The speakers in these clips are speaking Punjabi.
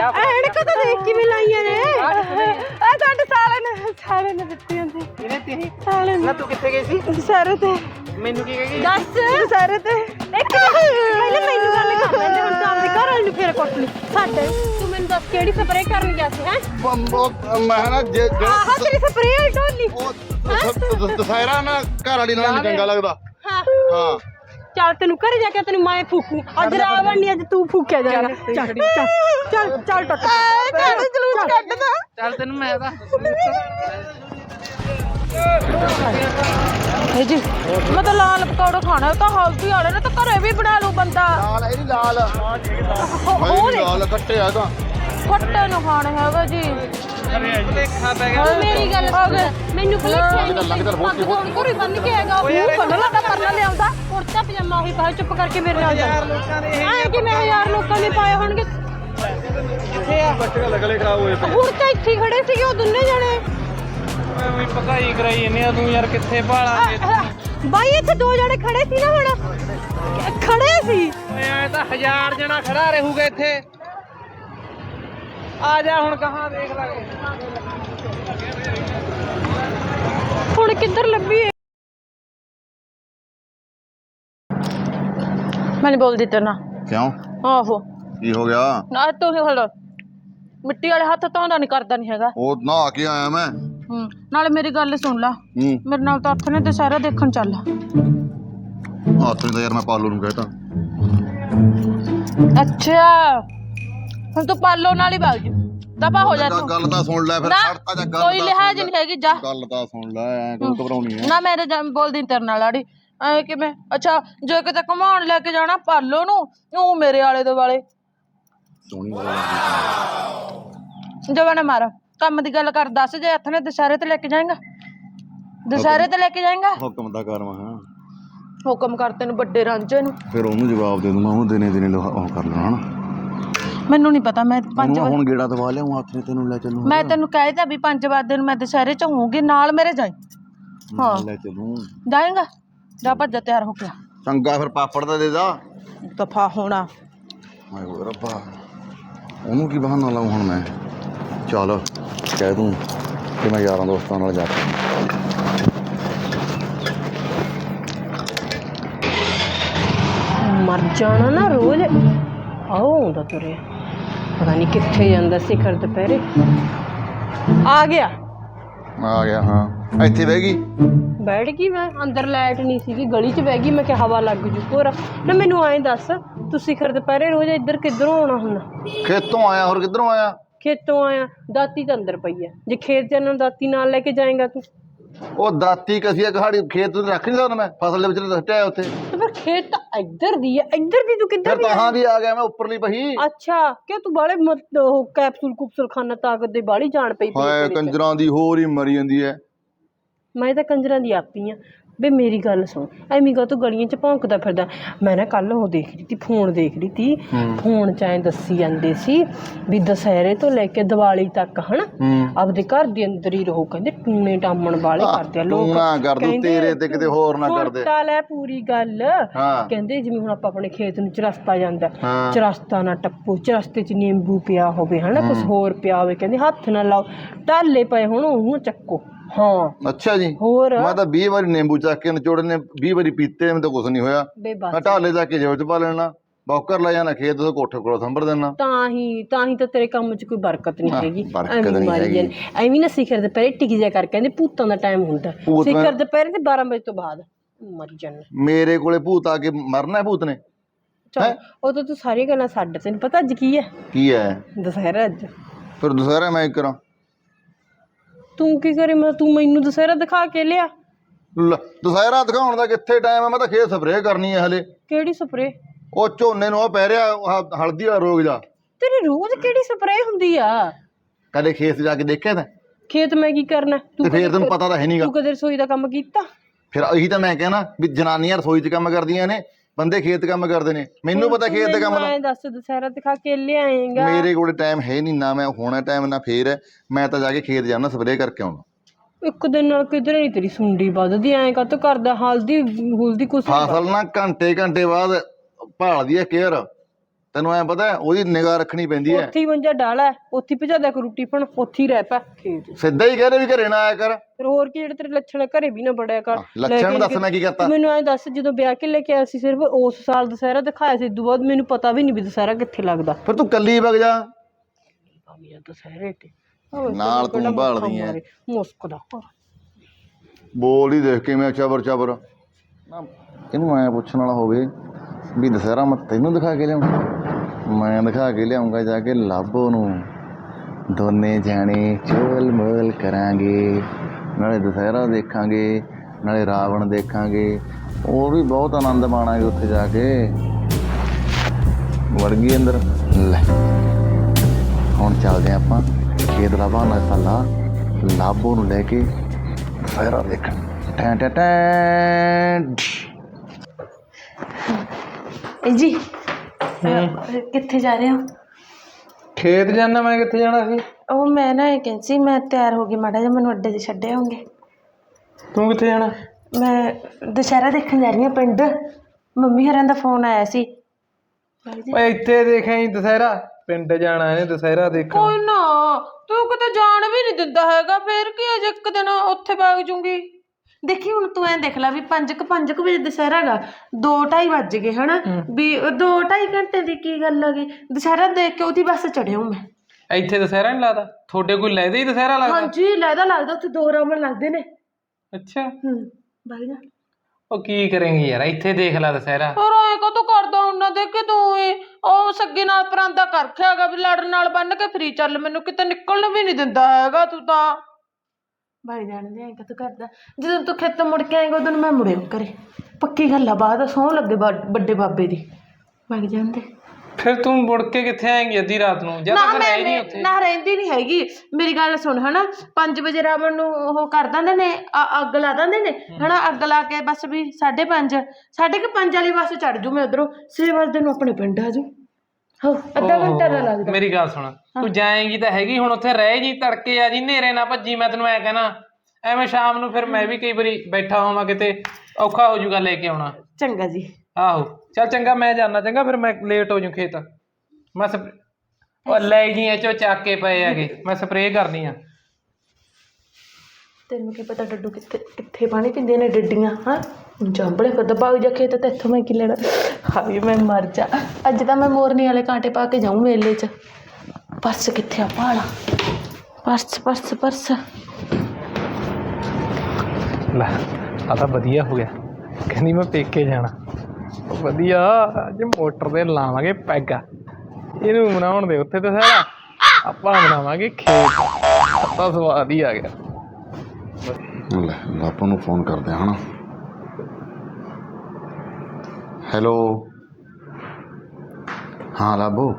ਐਨਕ ਤਾਂ ਦੇਖ ਕਿਵੇਂ ਲਾਈਆਂ ਨੇ। ਆ। ਸਾਡੇ ਸਾਲੇ ਨੇ ਸਾਲੇ ਨੇ ਦਿੱਤੀਆਂ ਸੀ ਇਹਨੇ ਤੇਰੀ ਸਾਲੇ ਨਾ। ਨੇ ਤੂੰ ਕਿੱਥੇ ਗਈ ਸੀ? ਦਸਹਿਰੇ ਤੇ। ਮੈਨੂੰ ਕੀ ਕਹੇਗੀ ਦੱਸ। ਦਸਹਿਰੇ ਤੇ। ਇੱਕ ਪਹਿਲੇ ਮੈਨੂੰ ਗੱਲ ਕਰ ਲੈਂਦੇ ਹੁਣ ਤਾਂ ਆਪਦੇ ਘਰ ਵਾਲੇ ਨੂੰ ਫੇਰ ਕੁੱਟ ਲਈ। ਸਾਡੇ ਤੂੰ ਮੈਨੂੰ ਦੱਸ ਕਿਹੜੀ ਸਪਰੇਅ ਕਰਨ ਗਿਆ ਸੀ ਹੈ? ਮੈਂ ਨਾ ਜੇ ਆਹ ਤੇਰੀ ਸਪਰੇਅ ਵਾਲੀ ਢੋਲੀ। ਉਹ ਦਸਹਿਰਾ ਨਾ ਘਰ ਵਾਲੀ ਨਾਲ ਨੀ ਚੰਗਾ ਲੱਗਦਾ। ਹਾਂ। ਹਾਂ। ਚੱਲ ਤੈਨੂੰ ਘਰੇ ਜਾ ਕੇ ਤੈਨੂੰ ਮੈਂ ਫੂਕੂ। ਅੱਜ ਰਾਵਣ ਨਹੀਂ ਅੱਜ ਤੂੰ ਫੂਕਿਆ ਜਾਏਗਾ। ਚੱਲ ਚੱਲ ਚੱਲ ਚੱਲ ਟੱਟ ਚੱਲ ਜਲੂਸ ਕੱਢਦਾ। ਚੱਲ ਤੈਨੂੰ ਮੈਂ ਤਾਂ। ਇਹ ਜੀ ਮੈਂ ਤਾਂ ਲਾਲ ਪਕੌੜਾ ਖਾਣਾ ਤਾਂ ਹਲਦੀ ਵਾਲੇ ਨੇ ਤਾਂ ਘਰੇ ਵੀ ਬਣਾ ਲੂ ਬੰਦਾ। ਲਾਲ ਇਹਦੀ ਲਾਲ। ਉਹ ਲਾਲ ਕੱਟੇ ਆ ਤਾਂ। ਖੱਟੇ ਨੂੰ ਖਾਣਾ ਹੈਗਾ ਜੀ। ਦੇਖਾ ਪੈ ਗਿਆ ਮੇਰੀ ਗੱਲ ਸੁਣ। ਮੈਨੂੰ ਹੋਰ ਕੀ, ਹੋਰ ਕੀ। ਕੋਈ ਬੰਨ ਕੇ ਆਏਗਾ ਉਹ ਬੰਨ ਲਾਦਾ ਪਰਨਾ ਲਿਆਉਂਦਾ। ਕੁੜਤਾ ਪਜਾਮਾ ਉਹੀ ਪਾਏ ਚੁੱਪ ਕਰਕੇ ਮੇਰੇ ਨਾਲ ਯਾਰ ਜਾ ਲੋਕਾਂ ਦੇ ਆਏ ਕਿ ਮੈਂ ਯਾਰ ਲੋਕਾਂ ਨੇ ਪਾਏ ਹੋਣਗੇ? ਕਿੱਥੇ ਆ? ਬੱਚੇ ਲਗਲੇ ਖਰਾਬ ਹੋਏ ਹੁਣ ਤਾਂ ਇੱਥੇ ਹੀ ਖੜੇ ਸੀਗੇ ਉਹ ਦੋਨੇ ਜਣੇ। ਮੈਂ ਪਕਾਈ ਕਰਾਈ ਜੰਨੇ ਆ ਤੂੰ ਯਾਰ ਕਿੱਥੇ ਭਾਲਾਂਗੇ? ਬਾਈ ਇੱਥੇ ਦੋ ਜਣੇ ਖੜੇ ਸੀ ਨਾ ਹੁਣ। ਖੜੇ ਸੀ। ਐ ਤਾਂ ਹਜ਼ਾਰ ਜਣਾ ਖੜਾ ਰਹੂਗਾ ਇੱਥੇ। ਆ ਜਾ ਹੁਣ ਕਹਾਂ ਦੇਖ ਲਾਂਗੇ ਹੁਣ ਕਿੱਧਰ ਲੱਭੀ ਇਹ? ਮੈਂ ਨਹੀਂ ਬੋਲਦੀ ਤੇਰੇ ਨਾਲ। ਕਿਉਂ? ਆਹੋ। ਕੀ ਹੋ ਗਿਆ? ਨਾ ਤੂੰ ਹਲ ਮਿੱਟੀ ਵਾਲੇ ਹੱਥ ਧੋਂਦਾ ਨਹੀਂ ਕਰਦਾ ਨਹੀਂ ਹੈਗਾ। ਉਹ ਨਹਾ ਕੇ ਆਇਆ ਮੈਂ। ਹੂੰ ਨਾਲੇ ਮੇਰੀ ਗੱਲ ਸੁਣ ਲੈ। ਹੂੰ। ਮੇਰੇ ਨਾਲ ਤਾਂ ਹੱਥ ਨੇ ਤੇ ਸਾਰਾ ਦੇਖਣ ਚੱਲ। ਹੱਥ ਨਹੀਂ ਤਾਂ ਯਾਰ ਮੈਂ ਪਾਲੂ ਨੂੰ ਕਹਿਤਾ। ਅੱਛਾ। ਹੁਣ ਤੂੰ ਪਾਲੋ ਨਾਲ ਹੀ ਵਗ ਜੂ। ਦਫਾ ਹੋ ਜਾ ਤੂੰ ਗੱਲ ਤਾਂ ਸੁਣ ਲੈ ਫਿਰ ਨਾ ਖੜਤਾ ਜਾ ਗੱਲ ਕੋਈ ਤਾਂ ਲਿਹਾਜ਼ ਸੁਣ ਨਹੀਂ। ਹੈਗੀ ਜਾ। ਗੱਲ ਤਾਂ ਸੁਣ ਲੈ ਐ ਕਿਉਂ ਘਬਰਾਉਣੀ ਹੈ ਨਾ ਮੇਰੇ ਜਾਂ ਬੋਲਦੀ ਨੀ ਤੇਰੇ ਨਾਲ ਆੜੀ। ਐ ਕਿਵੇਂ? ਅੱਛਾ ਜੇ ਕਿਤੇ ਘਮਾਉਣ ਲੈ ਕੇ ਜਾਣਾ ਪਾਲੋ ਨੂੰ ਉਹ ਮੇਰੇ ਆਲੇ ਦੇ ਵਾਲੇ ਸੋਹਣੀ ਜਵਾਨਾ ਮਾਰ ਕੰਮ ਦੀ ਗੱਲ ਕਰ ਦੱਸ ਜੇ ਹੱਥ ਨੇ ਦੁਸ਼ਹਿਰੇ ਤੇ ਲੈ ਕੇ ਜਾਏਗਾ। ਦੁਸ਼ਹਿਰੇ ਤੇ ਲੈ ਕੇ ਜਾਏਗਾ। ਹੁਕਮ ਤਾਂ ਕਰ ਮਹਾ ਹੁਕਮ ਕਰ ਤੈਨੂੰ ਵੱਡੇ ਰਾਂਝੇ ਨੂੰ। ਫਿਰ ਉਹਨੂੰ ਜਵਾਬ ਦੇ ਦੂੰਗਾ ਉਹ ਦਿਨੇ ਦਿਨੇ ਲੋ- ਉਹ ਕਰ ਲੈਣਾ ਹਨਾ? ਮੈਨੂੰ ਨਹੀਂ ਪਤਾ ਮੈਂ ਪੰਜ ਵਜੇ ਹੁਣ ਗੇੜਾ ਦਵਾ ਲਿਆਉਂ ਨੇ ਤੈਨੂੰ ਲੈ ਚੱਲੂ ਮੈਂ ਤੈਨੂੰ ਕਹਿ ਤਾ ਵੀ ਪੰਜ ਵਜੇ ਨੂੰ ਮੈਂ ਦੁਸ਼ਹਿਰੇ ਚ ਹੋਊਂਗੀ ਨਾਲ ਮੇਰੇ ਜਾਈ। ਹਾਂ। ਲੈ ਚੱਲੂ। ਜਾਏਗਾ? ਜਾ ਭੱਜ ਤਿਆਰ ਹੋ ਗਿਆ ਚੰਗਾ ਫਿਰ ਪਾਪੜ ਦਾ ਦੇ ਦਾ। ਦਫਾ ਹੋਣਾ। ਹਾਏ ਓਏ ਰੱਬਾ। ਉਹਨੂੰ ਕੀ ਬਹਾਨਾ ਲਾਉਂ ਹੁਣ ਮੈਂ? ਚੱਲ ਕਹਿ ਦੂੰ ਕਿ ਮੈਂ ਯਾਰਾਂ ਦੋਸਤਾਂ ਨਾਲ ਜਾ ਕੇ ਮਰ ਜਾਣਾ ਨਾ ਰੋਜ਼। ਆਉ ਹੁੰਦਾ ਤੁਰਿਆ। ਪਤਾ ਨਹੀਂ ਕਿੱਥੇ ਜਾਂਦਾ ਸਿਖਰ ਦੁਪਹਿਰੇ। ਆ ਗਿਆ। ਆ ਗਿਆ ਹਾਂ। ਇੱਥੇ ਬਹਿ ਗਈ? ਬੈਠ ਗਈ ਮੈਂ ਅੰਦਰ ਲਾਈਟ ਨਹੀਂ ਸੀਗੀ ਗਲੀ 'ਚ ਬਹਿ ਗਈ ਮੈਂ ਕਿਹਾ ਹਵਾ ਲੱਗ ਜੂ ਹੋਰ। ਨਾ ਮੈਨੂੰ ਐਂ ਦੱਸ ਤੂੰ ਸਿਖਰ ਦੁਪਹਿਰੇ ਰੋਜ਼ ਇੱਧਰ ਕਿੱਧਰੋਂ ਆਉਣਾ ਹੁੰਦਾ ਖੇਤੋਂ ਆਇਆ ਹੋਰ ਕਿੱਧਰੋਂ ਆਇਆ? ਖੇਤੋਂ ਆਇਆ ਦਾਤੀ ਤਾਂ ਅੰਦਰ ਪਈ ਆ। ਜੇ ਖੇਤ ਜਾਣਾ ਦਾਤੀ ਨਾਲ ਲੈ ਕੇ ਜਾਏਗਾ ਤੂੰ। ਉਹ ਦਾਤੀ ਕਸੀਆ ਕਹਾੜੀ ਖੇਤ ਨੂੰ ਰੱਖ ਨਹੀਂ ਸਕਦਾ ਮੈਂ ਫਸਲ ਦੇ ਵਿੱਚ ਸੱਟਿਆ ਉੱਥੇ। ਤੇ ਫਿਰ ਖੇਤ ਤਾਂ ਇੱਧਰ ਦੀ ਆ ਇੱਧਰ ਦੀ ਤੂੰ ਕਿੱਧਰ ਫਿਰ ਦੀ ਆ? ਤਾਹਾਂ ਦੀ ਆ ਗਿਆ ਮੈਂ ਉੱਪਰਲੀ ਪਹੀ। ਅੱਛਾ ਕਿ ਤੂੰ ਬਾਲੇ ਮਤ ਉਹ ਕੈਪਸੂਲ ਕੁਪਸੂਲ ਖਾਣਾ ਤਾਕਤ ਦੇ ਬਾਲੀ ਜਾਣ ਪਈ ਪਈ ਹਾਏ। ਕੰਜਰਾਂ ਦੀ ਹੋਰ ਹੀ ਮਰੀ ਜਾਂਦੀ ਐ। ਮੈਂ ਤਾਂ ਕੰਜਰਾਂ ਦੀ ਆਪੀ ਆ। ਬੇ ਮੇਰੀ ਗੱਲ ਸੁਣ ਐਵੇਂ ਕਾ ਤੂੰ ਗਲੀਆਂ 'ਚ ਭੌਂਕਦਾ ਫਿਰਦਾ? ਮੈਂ ਨਾ ਕੱਲ ਉਹ ਦੇਖ ਰਹੀ ਤੀ ਫੋਨ ਦੇਖ ਰਹੀ ਤੀ। ਫੋਨ 'ਚ ਐਂ ਦੱਸੀ ਜਾਂਦੇ ਸੀ ਵੀ ਦੁਸਹਿਰੇ ਤੋਂ ਲੈ ਕੇ ਦੀਵਾਲੀ ਤੱਕ ਹਨਾ? ਆਪਦੇ ਘਰ ਦੇ ਅੰਦਰ ਹੀ ਰਹੋ ਕਹਿੰਦੇ ਟੂਣੇ ਟਾਮਣ ਵਾਲੇ ਕਰਦੇ ਆ ਲੋਕ ਤੂੰ ਨਾ ਕਰ ਦੂ ਤੇਰੇ ਤੇ ਕਿਤੇ ਹੋਰ ਨਾ ਕਰਦੇ। ਸੁਣਤਾ ਲੈ ਪੂਰੀ ਗੱਲ। ਕਹਿੰਦੇ ਜਿਵੇਂ ਹੁਣ ਆਪਾਂ ਆਪਣੇ ਖੇਤ ਨੂੰ ਚਰਸਤਾ ਜਾਂਦਾ ਚਰਸਤਾ ਨਾ ਟੱਪੋ ਚਰਸਤੇ 'ਚ ਨਿੰਬੂ ਪਿਆ ਹੋਵੇ ਹਨਾ? ਕੁਝ ਹੋਰ ਪਿਆ ਹੋਵੇ ਕਹਿੰਦੇ ਹੱਥ ਨਾ ਲਾਓ। ਢਾਲੇ ਪਏ ਹੋਣ ਉਹਨੂੰ ਚੱਕੋ। ਹਾਂ। ਅੱਛਾ ਜੀ। ਹੋਰ? ਮੈਂ ਤਾਂ 20 ਵਾਰੀ ਨਿੰਬੂ ਚੱਕ ਕੇ ਨਿਚੋੜੇ ਨੇ 20 ਵਾਰੀ ਪੀਤੇ ਮੈਨੂੰ ਤਾਂ ਕੁਝ ਨਹੀਂ ਹੋਇਆ। ਬੇ ਬਸ। ਮੈਂ ਢਾਲੇ ਜਾ ਕੇ ਜੇਬ ਚ ਪਾ ਲੈਣਾ। ਬੌਕਰ ਲੈ ਜਾਣਾ ਖੇਤ ਤੋਂ ਕੋਠੇ ਕੋਲ ਸੰਭਰ ਦੇਣਾ। ਤਾਂ ਹੀ ਤਾਂ ਹੀ ਤਾਂ ਤੇਰੇ ਕੰਮ 'ਚ ਕੋਈ ਬਰਕਤ ਨਹੀਂ ਹੈਗੀ। ਬਰਕਤ ਐਵੇਂ ਨਹੀਂ ਮਾਰੀ ਹੈਗੀ। ਐਵੇਂ ਨਾ ਸਿਖਰ ਦੇ ਪਹਿਰੇ ਟਿਕ ਜਾ ਕਰ ਕਹਿੰਦੇ ਭੂਤਾਂ ਦਾ ਟਾਈਮ ਹੁੰਦਾ। ਭੂਤ ਮੈਂ- ਸਿਖਰ ਤੇ 12 ਵਜੇ ਤੋਂ ਬਾਅਦ ਮਰ ਜਾਣਾ। ਮੇਰੇ ਕੋਲੇ ਭੂਤ ਆ ਕੇ ਮਰਨਾ ਹੈ ਭੂਤ ਨੇ? ਚਲ ਉਹ ਤਾਂ ਤੂੰ ਸਾਰੀਆਂ ਗੱਲਾਂ ਛੱਡ ਤੈਨੂੰ ਪਤਾ ਅੱਜ ਕੀ ਹੈ? ਕੀ ਹੈ? ਦੁਸਹਿਰਾ ਅੱਜ। ਫਿਰ ਦੁਸਹਿਰਾ ਮੈਂ ਕੀ ਕਰਾਂ? ਤੂੰ ਕੀ ਕਰੇ? ਮੈਂ ਤੂੰ ਮੈਨੂੰ ਦੁਸਹਿਰਾ ਦਿਖਾ ਕੇ ਲਿਆ। ਲੈ, ਦੁਸਹਿਰਾ ਦਿਖਾਉਣ ਦਾ ਕਿੱਥੇ ਟਾਈਮ ਹੈ ਮੈਂ ਤਾਂ ਖੇਤ ਸਪਰੇਅ ਕਰਨੀ ਹੈ ਹਲੇ। ਕਿਹੜੀ ਸਪਰੇ ਉਹ ਝੋਨੇ ਨੂੰ ਉਹ ਪੈ ਰਿਹਾ ਆਹ ਹਲਦੀ ਵਾਲਾ ਰੋਗ ਜਾ ਤੇਰੀ ਰੋਜ਼ ਕਿਹੜੀ ਸਪਰੇ ਹੁੰਦੀ ਆ? ਕਦੇ ਖੇਤ 'ਚ ਜਾ ਕੇ ਦੇਖਿਆ ਤਾਂ? ਖੇਤ ਮੈਂ ਕੀ ਕਰਨਾ? ਤੂੰ ਤੇ ਫੇਰ ਤੈਨੂੰ ਪਤਾ ਤਾਂ ਹੈ ਨਹੀਂਗਾ ਤੂੰ ਕਦੇ ਰਸੋਈ ਦਾ ਕੰਮ ਕੀਤਾ? ਫਿਰ ਇਹੀ ਤਾਂ ਮੈਂ ਕਹਿਣਾ ਵੀ ਜਨਾਨੀਆਂ ਰਸੋਈ 'ਚ ਕੰਮ ਕਰਦੀਆਂ ਨੇ ਬੰਦੇ ਖੇਤ ਕੰਮ ਕਰਦੇ ਨੇ। ਮੈਨੂੰ ਪਤਾ ਖੇਤ ਦੇ ਕੰਮ ਦਾ ਮੈਂ ਦੱਸ ਦੁਸਹਿਰਾ ਦਿਖਾ ਕੇ ਲਿਆਏਗਾ ਮੇਰੇ ਕੋਲੇ ਟਾਈਮ ਹੈ ਨਹੀਂ ਨਾ ਮੈਂ ਹੋਣਾ ਟਾਈਮ ਨਾ ਫੇਰ ਹੈ। ਮੈਂ ਤਾਂ ਜਾ ਕੇ ਖੇਤ ਜਾਣਾ ਸਪਰੇਅ ਕਰਕੇ ਆਉਣਾ। ਇੱਕ ਦਿਨ ਨਾਲ ਕਿਧਰੇ ਨਹੀਂ ਤੇਰੀ ਸੁੰਡੀ ਵੱਧਦੀ ਐਂ ਕਾਤੋਂ ਕਰਦਾ ਹਲਦੀ ਹੁਲਦੀ ਕੁਛ ਨੀ ਫਸਲ ਨਾ ਘੰਟੇ ਘੰਟੇ ਬਾਅਦ ਭਾਲਦੀ ਹੈ ਕੇਅਰ। ਤੈਨੂੰ ਐ ਪਤਾ ਹੈ, ਉਹਦੀ ਨਿਗਾਹ ਰੱਖਣੀ ਪੈਂਦੀ ਹੈ। ਉੱਥੇ ਹੀ ਮੰਜਾ ਡਾਲਾ ਉੱਥੇ ਹੀ ਭਜਾ ਦਿਆ ਕਰ ਰੋਟੀ ਪਣ ਉੱਥੇ ਹੀ ਰਹਿ ਪਾ। ਖੇਤ ਸਿੱਧਾ ਹੀ ਕਹਿ ਰਹੇ ਵੀ ਘਰੇ ਨਾ ਆਇਆ ਕਰ। ਫਿਰ ਹੋਰ ਕੀ ਜਿਹੜੇ ਤੇਰੇ ਲੱਛਣ ਆ, ਘਰੇ ਵੀ ਨਾ ਬੜਿਆ ਕਰ। ਲੱਛਣ ਦੱਸ ਮੈਂ ਕੀ ਕਰਤਾ? ਤੂੰ ਮੈਨੂੰ ਐਂ ਦੱਸ ਜਦੋਂ ਵਿਆਹ ਕੇ ਲੈ ਕੇ ਆਇਆ ਸੀ ਸਿਰਫ ਉਸ ਸਾਲ ਦੁਸਹਿਰਾ ਦਿਖਾਇਆ ਸੀ ਇਦੋਂ ਬਾਅਦ ਮੈਨੂੰ ਪਤਾ ਵੀ ਨਹੀਂ ਵੀ ਦੁਸਹਿਰਾ ਕਿੱਥੇ ਲੱਗਦਾ। ਫਿਰ ਤੂੰ ਕੱਲੀ ਵਗ ਜਾ। ਭਾਵੇਂ ਦੁਸਹਿਰੇ ਤੇ। ਨਾਲ ਤੂੰ ਭਾਲਦੀ ਐ। ਮੁਸਕ ਦਾ ਬੋਲ ਹੀ ਦੇਖ ਕਿਵੇਂ ਚਬਰ ਚਬਰ ਨਾ ਇਹਨੂੰ ਐ ਪੁੱਛਣ ਵਾਲਾ ਹੋਵੇ। ਵੀ ਦੁਸਹਿਰਾ ਮੈਂ ਤੈਨੂੰ ਦਿਖਾ ਕੇ ਲਿਆਉਂਗਾ। ਮੈਂ ਦਿਖਾ ਕੇ ਲਿਆਉਂਗਾ ਜਾ ਕੇ ਲਾਭੋ ਨੂੰ। ਦੋਨੇ ਜਾਣੇ ਚੋਲ ਮੋਲ ਕਰਾਂਗੇ, ਨਾਲੇ ਦੁਸਹਿਰਾ ਦੇਖਾਂਗੇ, ਨਾਲੇ ਰਾਵਣ ਦੇਖਾਂਗੇ। ਉਹ ਵੀ ਬਹੁਤ ਆਨੰਦ ਮਾਣਾਂਗੇ ਉੱਥੇ ਜਾ ਕੇ। ਵੜ ਗਈ ਅੰਦਰ। ਲੈ, ਹੁਣ ਚੱਲਦੇ ਹਾਂ ਆਪਾਂ ਖੇਤ ਦਾ ਬਹਾਨਾ ਸਾਲਾ ਲਾਭੋ ਨੂੰ ਲੈ ਕੇ ਦੁਸਹਿਰਾ ਦੇਖਣ। ਟੈਂ ਟੈਂ ਟੈਂ ਜੀ ਕਿੱਥੇ ਜਾ ਰਹੇ ਹੋ? ਖੇਤ ਜਾਣਾ ਮੈਂ ਕਿੱਥੇ ਜਾਣਾ ਸੀ? ਉਹ ਮੈਂ ਨਾ ਇਹ ਕਹਿੰਦੀ ਸੀ ਮੈਂ ਤਿਆਰ ਹੋ ਗਈ ਮਾੜਾ ਜਿਹਾ ਮੈਨੂੰ ਅੱਡੇ 'ਤੇ ਛੱਡੇ ਹੋਗੇ ਤੂੰ ਕਿੱਥੇ ਜਾਣਾ? ਮੈਂ ਦੁਸ਼ਹਿਰਾ ਦੇਖਣ ਜਾ ਰਹੀ ਹਾਂ ਪਿੰਡ। ਮੰਮੀ ਹਰਾਂ ਦਾ ਫੋਨ ਆਇਆ ਸੀ। ਓਏ ਇੱਥੇ ਦੇਖਿਆ ਹੀ ਦੁਸਹਿਰਾ? ਪਿੰਡ ਜਾਣਾ ਇਹਨੇ ਦੁਸਹਿਰਾ ਦੇਖਣ। ਕੋਈ ਨਾ ਤੂੰ ਕਿਤੇ ਜਾਣ ਵੀ ਨਹੀਂ ਦਿੰਦਾ ਹੈਗਾ ਫੇਰ ਕੀ ਅਜੇ ਇੱਕ ਦਿਨ ਉੱਥੇ ਵਗ ਜੂੰਗੀ? ਦੇਖੀ ਹੁਣ ਤੂੰ ਐਂ ਦੇਖ ਲੈ ਵੀ 5 ਕੁ 5 ਕੁ ਵਜੇ ਦੁਸਹਿਰਾ ਗਾ 2:30 ਵੱਜ ਗਏ ਹਨਾ? ਵੀ 2:30 ਘੰਟੇ ਦੀ ਕੀ ਗੱਲ ਹੈਗੀ? ਦੁਸਹਿਰਾ ਦੇਖ ਕੇ ਉਹਦੀ ਬੱਸ ਚੜਿਆ ਮੈਂ। ਇੱਥੇ ਦੁਸਹਿਰਾ ਨਹੀਂ ਲੱਗਦਾ? ਤੁਹਾਡੇ ਕੋਈ ਲੈਦੇ ਹੀ ਦੁਸਹਿਰਾ ਲੱਗਦਾ? ਹਾਂਜੀ ਲੈਦਾ ਲੱਗਦਾ ਉੱਥੇ ਦੋ ਰਾਵਣ ਲੱਗਦੇ ਨੇ। ਅੱਛਾ। ਹੂੰ ਬਾਈ ਨਾ ਉਹ ਕੀ ਕਰੇਂਗੀ ਯਾਰ ਇੱਥੇ ਦੇਖ ਲੈ ਦੁਸਹਿਰਾ। ਹੋਰ ਐ ਕਦੋਂ ਕਰਦਾ ਉਹਨਾਂ ਦੇ ਕਿ ਤੂੰ ਇਹ ਉਹ ਸੱਗੇ ਨਾਲ ਪਰਾਂਦਾ ਕਰ ਰੱਖਿਆ ਹੈਗਾ ਵੀ ਲੜਨ ਨਾਲ ਬੰਨ ਕੇ ਫਰੀ ਚੱਲ ਮੈਨੂੰ ਕਿਤੇ ਨਿਕਲਣ ਵੀ ਨਹੀਂ ਦਿੰਦਾ ਹੈਗਾ ਤੂੰ ਤਾਂ। ਭਾਈ ਜਾਣਦੇ ਐ ਕਦੋਂ ਕਰਦਾ? ਜਦੋਂ ਤੂੰ ਖੇਤੋਂ ਮੁੜ ਕੇ ਆਏਗਾ ਉਦੋਂ ਮੈਂ ਮੁੜਿਆ ਕਰੇ ਪੱਕੀ ਗੱਲ ਆ ਬਾਅਦ ਸੌ ਲੱਗੇ ਬਾ- ਵੱਡੇ ਬਾਬੇ ਦੀ। ਭਾਈ ਜਾਣਦੇ ਫਿਰ ਤੂੰ ਮੁੜ ਕੇ ਕਿੱਥੇ ਆਏਂਗੀ ਅੱਧੀ ਰਾਤ ਨੂੰ? ਜਾਂ ਨਾ ਤਾਂ ਫਿਰ ਮੈਂ ਰਹਿ ਨਹੀਂ ਉੱਥੇ? ਨਾ ਰਹਿੰਦੀ ਨਹੀਂ ਹੈਗੀ। ਮੇਰੀ ਗੱਲ ਸੁਣ ਹਨਾ? 5 ਵਜੇ ਰਾਵਣ ਨੂੰ ਉਹ ਕਰ ਦਿੰਦੇ ਨੇ ਅ- ਅੱਗ ਲਾ ਦਿੰਦੇ ਨੇ ਹਨਾ? ਅੱਗ ਲਾ ਕੇ ਬਸ ਵੀ 5:30 ਸਾਢੇ ਕੁ ਪੰਜ ਵਾਲੀ ਬੱਸ ਚੜ ਜੂ ਮੈਂ ਉਧਰੋਂ। 6 ਵਜੇ ਨੂੰ ਆਪਣੇ ਪਿੰਡ ਆ ਜੂ ਹੋ ਅੱਧਾ ਘੰਟਾ ਨਾ ਲੱਗਦਾ। ਮੇਰੀ ਗੱਲ ਸੁਣ ਤੂੰ ਜਾਏਂਗੀ ਤਾਂ ਹੈਗੀ ਹੁਣ ਉੱਥੇ ਰਹਿ ਜੀ ਤੜਕੇ ਆ ਜੀ ਨੇਰੇ ਨਾ ਭੱਜੀ ਮੈਂ ਤੈਨੂੰ ਐ ਕਹਿਣਾ। ਐਵੇਂ ਸ਼ਾਮ ਨੂੰ ਫਿਰ ਮੈਂ ਵੀ ਕਈ ਵਾਰੀ ਬੈਠਾ ਹੋਵਾਂ ਕਿਤੇ ਔਖਾ ਹੋ ਜਾਊਗਾ ਲੈ ਕੇ ਆਉਣਾ। ਚੰਗਾ ਜੀ। ਆਹੋ ਚੱਲ ਚੰਗਾ ਮੈਂ ਜਾਣਾ ਚੰਗਾ ਫਿਰ ਮੈਂ ਲੇਟ ਹੋ ਜੂ ਖੇਤ। ਮੈਂ ਸਪ- ਉਹ ਲੈ ਜੀ ਇਹ ਚੋਂ ਚੱਕ ਕੇ ਪਏ ਹੈਗੇ ਮੈਂ ਸਪਰੇਅ ਕਰਨੀ ਆ। ਤੈਨੂੰ ਕੀ ਪਤਾ ਡੱਡੂ ਕਿੱਥੇ ਕਿੱਥੇ ਪਾਣੀ ਪੀਂਦੇ ਨੇ ਡੱਡੀਆਂ, ਹਾਂ? ਜਾਂਬਲੇ ਫਿਰ ਦਬਾਉ ਜਾ ਖੇਤ ਤੇ, ਇੱਥੋਂ ਮੈਂ ਕੀ ਲੈਣਾ? ਹਾਏ, ਮੈਂ ਮਰ ਜਾ। ਅੱਜ ਤਾਂ ਮੈਂ ਮੋਰਨੀ ਵਾਲੇ ਕਾਂਟੇ ਪਾ ਕੇ ਜਾਊਂ ਮੇਲੇ 'ਚ। ਪਰਸ ਕਿੱਥੇ ਆ ਭਾਲਾ ਪਰਸ ਪਰਸ ਪਰਸ। ਲੈ ਆ ਤਾਂ ਵਧੀਆ ਹੋ ਗਿਆ। ਕਹਿੰਦੀ ਮੈਂ ਪੇਕੇ ਜਾਣਾ। ਵਧੀਆ, ਅੱਜ ਮੋਟਰ ਤੇ ਲਾਵਾਂਗੇ ਪੈਗ। ਇਹਨੂੰ ਬਣਾਉਣ ਦੇ ਉੱਥੇ ਤੇ ਸਾਰਾ, ਆਪਾਂ ਬਣਾਵਾਂਗੇ ਖੇਤ। ਤਾਂ ਸਵਾਦ ਹੀ ਆ ਗਿਆ। ਲੈ ਲਾਪਾ ਨੂੰ ਫੋਨ ਕਰਦੇ ਹਾਂ ਹਨਾ? ਹੈਲੋ ਹਾਂ, ਲਾਬੋ?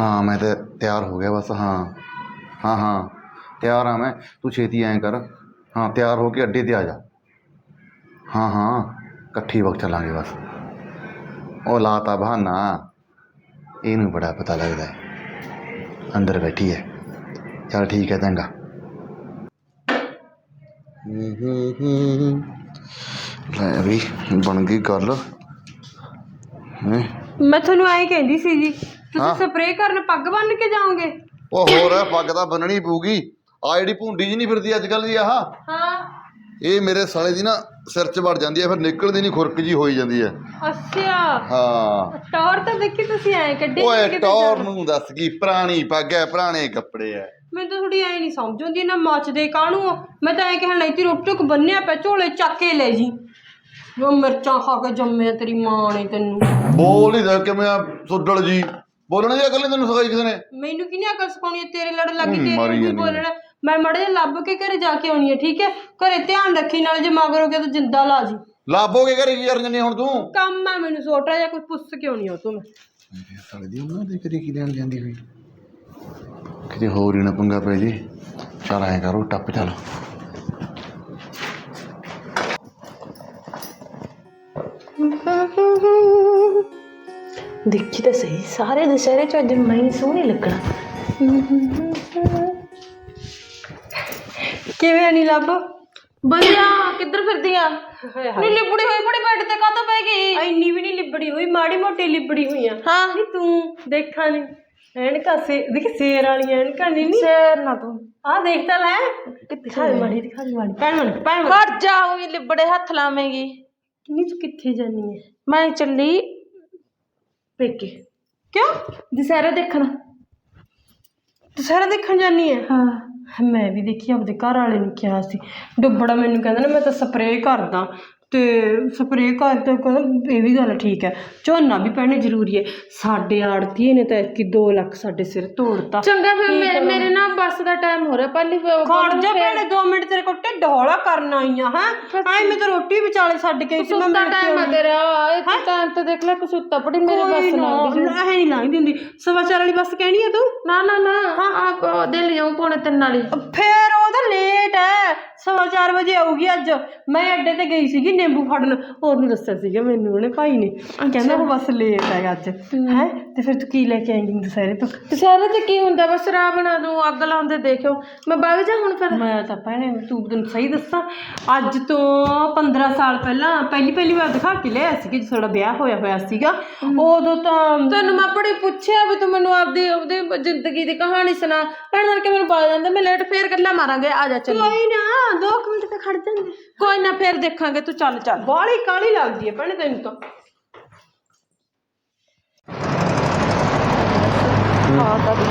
ਹਾਂ, ਮੈਂ ਤੇ ਤਿਆਰ ਹੋ ਗਿਆ ਬਸ, ਹਾਂ। ਹਾਂ ਹਾਂ, ਤਿਆਰ ਆ ਮੈਂ, ਤੂੰ ਛੇਤੀ ਐਂ ਕਰ। ਹਾਂ, ਤਿਆਰ ਹੋ ਕੇ ਅੱਡੇ ਤੇ ਆ ਜਾ। ਹਾਂ ਹਾਂ, ਇਕੱਠੀ ਵਕਤ ਚੱਲਾਂਗੇ ਬਸ। ਉਹ ਲਾਤਾ ਬਹਾਨਾ, ਇਹਨੂੰ ਬੜਾ ਪਤਾ ਲੱਗਦਾ ਹੈ। ਅੰਦਰ ਬੈਠੀ ਹੈ। ਚਲ ਠੀਕ ਹੈ, ਚੰਗਾ। ਲੈ ਵੀ ਬਣ ਗਈ ਗੱਲ। ਹੈਂ? ਮੈਂ ਤੁਹਾਨੂੰ ਐਂ ਕਹਿੰਦੀ ਸੀ ਜੀ ਤੁਸੀਂ। ਸਪਰੇਅ ਕਰਨ ਪੱਗ ਬੰਨ ਕੇ ਜਾਓਗੇ? ਉਹ ਹੋਰ ਹੈ ਪੱਗ ਤਾਂ ਬੰਨਣੀ ਪਊਗੀ। ਆ ਜਿਹੜੀ ਭੁੰਡੀ ਜੀ ਨਹੀਂ ਫਿਰਦੀ ਅੱਜ ਕੱਲ ਦੀ ਆਹ। ਹਾਂ। ਇਹ ਮੇਰੇ ਸਾਲੇ ਦੀ ਨਾ ਸਿਰ 'ਚ ਵੜ ਜਾਂਦੀ ਹੈ ਫਿਰ ਨਿਕਲਦੀ ਨਹੀਂ ਖੁਰਕ ਜੀ ਹੋਈ ਜਾਂਦੀ ਹੈ ਅੱਛਾ। ਹਾਂ। ਟੌਰ ਤਾਂ ਦੇਖੀ ਤੁਸੀਂ ਐਂ ਕੱਢੀ ਓਏ ਟੌਰ ਨੂੰ ਦੱਸ ਕੀ ਪੁਰਾਣੀ ਪੱਗ ਹੈ ਪੁਰਾਣੇ ਕੱਪੜੇ ਹੈ ਮੈਂ ਤਾਂ ਥੋੜੀ ਐ ਨਹੀਂ ਸਮਝ ਆਉਂਦੀ ਨਾ ਮੱਚਦੇ ਕਾਹਨੂੰ ਮੈਂ ਤਾਂ ਐ ਕਹਿਣਾ ਨਹੀਂ ਤੀ ਰੁੱਕ ਟੁਕ ਬੰਨਿਆ ਪਿਆ ਝੋਲੇ ਚੱਕ ਕੇ ਲੈ ਜੀ। ਉਹ ਮਿਰਚਾਂ ਖਾ ਕੇ ਜੰਮਿਆ ਤੇਰੀ ਮਾਂ ਨੇ ਤੈਨੂੰ। ਬੋਲ ਹੀ ਦੇ ਕਿਵੇਂ ਆ ਸੁੱਡਲ ਜੀ। ਬੋਲਣ ਦੀ ਅਕਲ ਨਹੀਂ ਤੈਨੂੰ ਸਿਖਾਈ ਕਿਸੇ ਨੇ? ਮੈਨੂੰ ਕਿਹਨੇ ਅਕਲ ਸਿਖਾਉਣੀ ਹੈ ਤੇਰੇ ਲੜ ਲੱਗੀ ਹੂੰ, ਤੇਰੇ ਮਾਰੀ ਨੂੰ ਜਾਂਦੀ ਹੈ। ਬੋਲਣਾ। ਮੈਂ ਮੜੇ ਲੱਭ ਕੇ ਘਰੇ ਜਾ ਕੇ ਆਉਣੀ ਹੈ ਠੀਕ ਹੈ? ਘਰੇ ਧਿਆਨ ਰੱਖੀ ਨਾਲ ਜੇ ਮਗਰ ਹੋ ਗਿਆ ਤਾਂ ਜਿੰਦਾ ਲਾ ਜੀ। ਲਾਭੋਗੇ ਘਰੇ ਕੀ ਕਰਨ ਜੰਨੀ ਹੁਣ ਤੂੰ? ਕੰਮ ਹੈ ਮੈਨੂੰ ਛੋਟਾ ਜਿਹਾ ਕੋਈ ਪੁੱਛ ਕੇ ਆਉਣੀ ਹੋ ਤੂੰ ਮੈਂ। ਸਾਲੇ ਦੀ ਉਹਨਾਂ ਦੇ ਘਰੇ ਕੀ ਲੈਣ ਜਾਂਦੀ ਹੋਈ? ਕਿਤੇ ਹੋਰ ਹੀ ਨਾ ਪੰਗਾ ਪੈ ਜੇ। ਚੱਲ ਐਂ ਕਰੋ ਟੱਪ ਚੱਲ। ਦੇਖੀ ਤਾਂ ਸਹੀ ਸਾਰੇ ਦੁਸ਼ਹਿਰੇ 'ਚ ਅੱਜ ਮੈਂ ਹੀ ਸੋਹਣੀ ਲੱਗਣਾ। ਕਿਵੇਂ ਨਹੀਂ ਲੱਭ? ਵਧੀਆ ਕਿੱਧਰ ਫਿਰਦੀ ਆ? ਨੀ ਲਿਬੜੀ ਹੋਈ ਬੜੀ ਬੈੱਡ ਤੇ ਕਾਹਤੋਂ ਪੈ ਗਈ? ਇੰਨੀ ਵੀ ਨਹੀਂ ਲਿਬੜੀ ਹੋਈ ਮਾੜੀ ਮੋਟੀ ਲਿਬੜੀ ਹੋਈ ਆ। ਹਾਂ। ਨਹੀਂ ਤੂੰ ਦੇਖਾਂ ਨਹੀਂ ਐਨਕਾਂ ਸੇ ਦੇਖ ਸ਼ੇਰ ਵਾਲੀਆਂ ਐਨਕਾਂ ਨਹੀਂ ਨੀ? ਸ਼ੇਰ ਨਾ ਤੂੰ। ਆ ਦੇਖ ਤਾਂ ਲੈ। ਦਿਖਾ ਦੇ ਮਾੜੀ ਦਿਖਾ ਦੇ ਮਾੜੀ। ਭੈਣ ਮਨ ਭੈਣ ਮਨ ਹਟ ਜਾ ਉਹੀ ਲਿਬੜੇ ਹੱਥ ਲਾਵੇਂਗੀ। ਕਿੰਨੀ ਤੂੰ ਕਿੱਥੇ ਜਾਨੀ ਹੈ ਮੈਂ ਚੱਲੀ ਪੇਕੇ। ਕਿਉਂ? ਦੁਸਹਿਰਾ ਦੇਖਣ। ਦੁਸਹਿਰਾ ਦੇਖਣ ਜਾਨੀ ਹੈ ਹਾਂ। ਮੈਂ ਵੀ ਦੇਖੀ ਆਪਦੇ ਘਰ ਵਾਲੇ ਨੇ ਕਿਹਾ ਸੀ। ਡੁੱਬੜਾ ਮੈਨੂੰ ਕਹਿੰਦਾ ਨਾ ਮੈਂ ਤਾਂ ਸਪਰੇਅ ਕਰਦਾ। ਤੇ ਸਪਰੇਅ ਕਰ ਤੇ ਕਹਿੰਦਾ ਇਹ ਵੀ ਗੱਲ ਠੀਕ ਹੈ। ਝੋਨਾ ਵੀ ਪੈਣੇ ਜ਼ਰੂਰੀ ਹੈ। ਸਾਡੇ ਆੜਤੀਏ ਨੇ ਤਾਂ ਕਿ 2 ਲੱਖ ਸਾਡੇ ਸਿਰ ਤੋੜਤਾ। ਚੰਗਾ ਫਿਰ ਮੇਰੇ ਮੇਰੇ ਨਾ ਬੱਸ ਦਾ ਟਾਈਮ ਹੋ ਰਿਹਾ। ਪਹਿਲੀ ਖੜ ਜਾ ਭੈਣੇ 2 ਮਿੰਟ ਤੇਰੇ ਕੋਲ ਢਿੱਡ ਹੌਲਾ ਕਰਨ ਆਈ ਆ ਹਾਂ? ਐ ਮੈਂ ਤਾਂ ਰੋਟੀ ਵਿਚਾਲੇ ਛੱਡ ਕੇ ਆਈ ਸੀ ਮੈਂ ਮਿਲ ਟਾਈਮ ਆ। ਤੇਰਾ। ਇਹ ਟਾਈਮ ਤੇ ਦੇਖ ਲੈ ਕਿ ਸੁੱਤਾ ਪੜੀ ਮੇਰੇ ਬੱਸ ਨਾਲ ਐ ਨਹੀਂ ਲੰਘਦੀ ਹੁੰਦੀ। ਸਵਾ ਚਾਰ ਵਾਲੀ ਬੱਸ ਕਹਿਣੀ ਆ ਤੂੰ? ਨਾ ਨਾ ਨਾ। ਆਪ ਦੇ ਲਿਆਉਂ ਪੌਣੇ ਤਿੰਨ ਵਾਲੀ। ਫੇਰ ਉਹਦਾ ਲੇਟ ਹੈ। ਸਵਾ ਚਾਰ ਵਜੇ ਆਊਗੀ ਅੱਜ। ਮੈਂ ਅੱਡੇ ਤੇ ਗਈ ਸੀਗੀ ਨਿੰਬੂ ਫੜਨ ਉਹਨੂੰ ਦੱਸਿਆ ਸੀਗਾ ਮੈਨੂੰ ਉਹਨੇ ਭਾਈ ਨੇ। ਕਹਿੰਦਾ ਉਹ ਬੱਸ ਲੇਟ ਹੈ ਅੱਜ। ਹੈ। ਤੇ ਫਿਰ ਤੂੰ ਕੀ ਲੈ ਕੇ ਆਏਂਗੀ ਦੁਸਹਿਰੇ ਤੋਂ? ਦੁਸਹਿਰੇ ਤੇ ਕੀ ਹੁੰਦਾ? ਬਸ ਰਾਵਣ ਨੂੰ ਅੱਗ ਲਾਉਂਦੇ ਦੇਖਿਓ। ਮੈਂ ਬਾਗ ਜਾ ਹੁਣ ਫਿਰ। ਮੈਂ ਤਾਂ ਭੈਣੇ ਤੂੰ ਤੈਨੂੰ ਸਹੀ ਦੱਸਾਂ ਅੱਜ ਤੋਂ 15 ਸਾਲ ਪਹਿਲਾਂ ਪਹਿਲੀ ਪਹਿਲੀ ਵਾਰ ਦਿਖਾ ਕੇ ਲਿਆ ਸੀ ਕਿ ਤੁਹਾਡਾ ਵਿਆਹ ਹੋਇਆ ਹੋਇਆ ਸੀਗਾ। ਉਦੋਂ ਤਾਂ ਤੈਨੂੰ ਮੈਂ ਬੜੀ ਪੁੱਛਿਆ ਵੀ ਤੂੰ ਮੈਨੂੰ ਆਪਦੀ ਉਹਦੀ ਜ਼ਿੰਦਗੀ ਦੀ ਕਹਾਣੀ ਸੁਣਾ। ਭੈਣ ਕੇ ਮੈਨੂੰ ਬਾਜ ਜਾਂਦਾ ਮੈਂ ਲੇਟ ਫੇਰ ਗੱਲਾਂ ਮਾਰਾਂਗੇ। ਆ ਜਾ ਚੱਲ ਕੋਈ ਨਾ 2 ਮਿੰਟ ਤੇ ਖੜ ਜਾਂਦੇ। ਕੋਈ ਨਾ ਫੇਰ ਦੇਖਾਂਗੇ ਤੂੰ ਚੱਲ ਚੱਲ। ਬਾਹਲੀ ਕਾਲੀ ਲੱਗਦੀ ਹੈ ਭੈਣੇ ਤੈਨੂੰ ਤਾਂ। ਆ ਤਾਂ ਦੇ